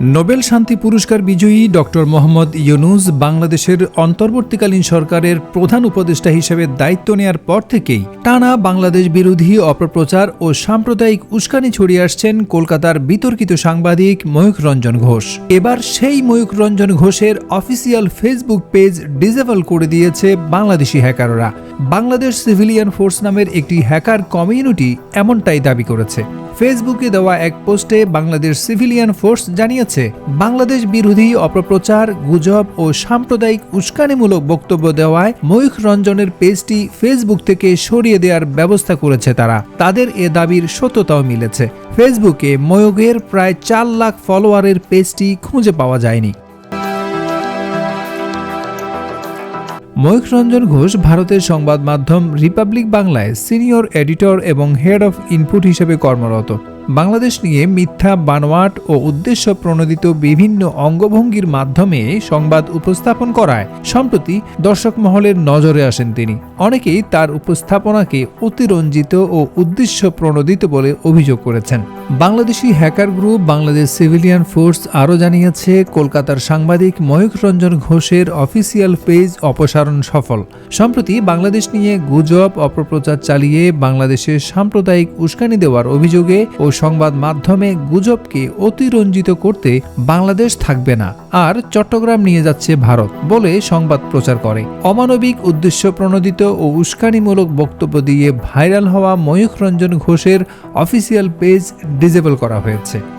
Nobel শান্তি পুরস্কার বিজয়ী ডক্টর মোহাম্মদ ইউনুস বাংলাদেশের অন্তর্বর্তীকালীন সরকারের প্রধান উপদেষ্টা হিসেবে দায়িত্ব নেয়ার পর থেকেই টানা বাংলাদেশ বিরোধী অপপ্রচার ও সাম্প্রদায়িক উস্কানি ছড়িয়ে আসছেন কলকাতার বিতর্কিত সাংবাদিক ময়ূখ রঞ্জন ঘোষ। এবার সেই ময়ূখ রঞ্জন ঘোষের অফিসিয়াল ফেসবুক পেজ ডিজেবল করে দিয়েছে বাংলাদেশি হ্যাকাররা। বাংলাদেশ সিভিলিয়ান ফোর্স নামের একটি হ্যাকার কমিউনিটি এমনটাই দাবি করেছে। ফেসবুকে দেওয়া এক পোস্টে বাংলাদেশ সিভিলিয়ান ফোর্স জানিয়েছে, বাংলাদেশ বিরোধী অপপ্রচার, গুজব ও সাম্প্রদায়িক উস্কানিমূলক বক্তব্য দেওয়ায় ময়ূখ রঞ্জনের পেজটি ফেসবুক থেকে সরিয়ে দেওয়ার ব্যবস্থা করেছে তারা। তাদের এ দাবির সত্যতাও মিলেছে। ফেসবুকে ময়ূখের প্রায় চার লাখ ফলোয়ারের পেজটি খুঁজে পাওয়া যায়নি। ময়ূখ রঞ্জন ঘোষ ভারতের সংবাদ মাধ্যম রিপাবলিক বাংলায় সিনিয়র এডিটর এবং হেড অফ ইনপুট হিসেবে কর্মরত। বাংলাদেশ নিয়ে মিথ্যা, বানোয়াট ও উদ্দেশ্য প্রণোদিত বিভিন্ন অঙ্গভঙ্গির মাধ্যমে সংবাদ উপস্থাপন করায়। সম্প্রতি দর্শক মহলের নজরে আসেন তিনি। অনেকেই তার উপস্থাপনাকে অতিরঞ্জিত ও উদ্দেশ্য প্রণোদিত বলে অভিযোগ করেছেন। Bangladeshi hacker group Bangladesh civilian force আরও জানিয়েছে, কলকাতার সাংবাদিক ময়ূখ রঞ্জন ঘোষের অফিসিয়াল পেজ অপসারণ সফল। সম্প্রতি বাংলাদেশ নিয়ে গুজব, অপপ্রচার চালিয়ে বাংলাদেশে সাম্প্রদায়িক উস্কানি দেওয়ার অভিযোগে ও সংবাদ মাধ্যমে গুজবকে অতিরঞ্জিত করতে বাংলাদেশ থাকবে না, আর চট্টগ্রাম নিয়ে যাচ্ছে ভারত বলে সংবাদ প্রচার করে। অমানবিক উদ্দেশ্য প্রণোদিত ও উস্কানিমূলক বক্তব্য দিয়ে ভাইরাল হওয়া ময়ূখ রঞ্জন ঘোষের অফিসিয়াল পেজ ডিজেবল করা হয়েছে।